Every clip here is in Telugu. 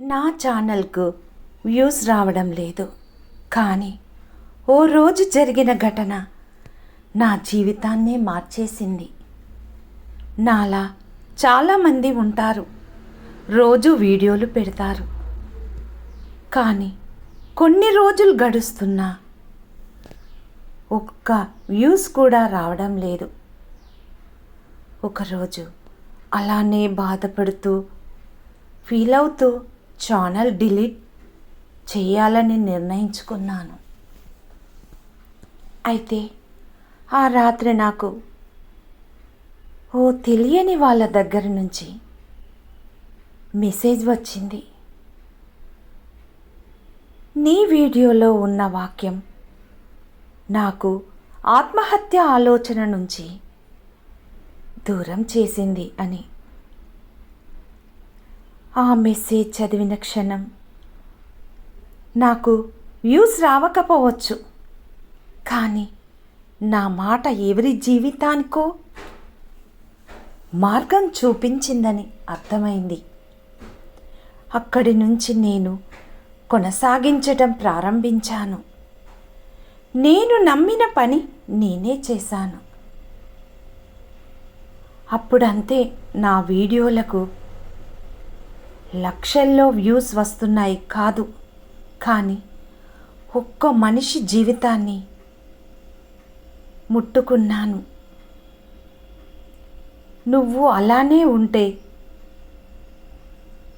నా ఛానల్కు వ్యూస్ రావడం లేదు. కానీ ఓ రోజు జరిగిన ఘటన నా జీవితాన్నే మార్చేసింది. నాలా చాలామంది ఉంటారు. రోజు వీడియోలు పెడతారు. కానీ కొన్ని రోజులు గడుస్తున్నా ఒక్క వ్యూస్ కూడా రావడం లేదు. ఒకరోజు అలానే బాధపడుతూ ఫీల్ అవుతూ ఛానల్ డిలీట్ చేయాలని నిర్ణయించుకున్నాను. అయితే ఆ రాత్రి నాకు ఓ తెలియని వాళ్ళ దగ్గర నుంచి మెసేజ్ వచ్చింది. నీ వీడియోలో ఉన్న వాక్యం నాకు ఆత్మహత్య ఆలోచన నుంచి దూరం చేసింది అని. ఆ మెసేజ్ చదివిన క్షణం. నాకు వ్యూస్ రావకపోవచ్చు. కానీ నా మాట ఎవరి జీవితానికో? మార్గం చూపించిందని అర్థమైంది. అక్కడి నుంచి నేను కొనసాగించటం ప్రారంభించాను. నేను నమ్మిన పని నేనే చేశాను. అప్పుడంతే నా వీడియోలకు లక్షల్లో వ్యూస్ వస్తున్నాయి కాదు. కానీ ఒక్క మనిషి జీవితాన్ని ముట్టుకున్నాను. నువ్వు అలానే ఉంటే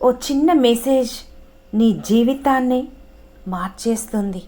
ఓ చిన్న మెసేజ్ నీ జీవితాన్ని మార్చేస్తుంది.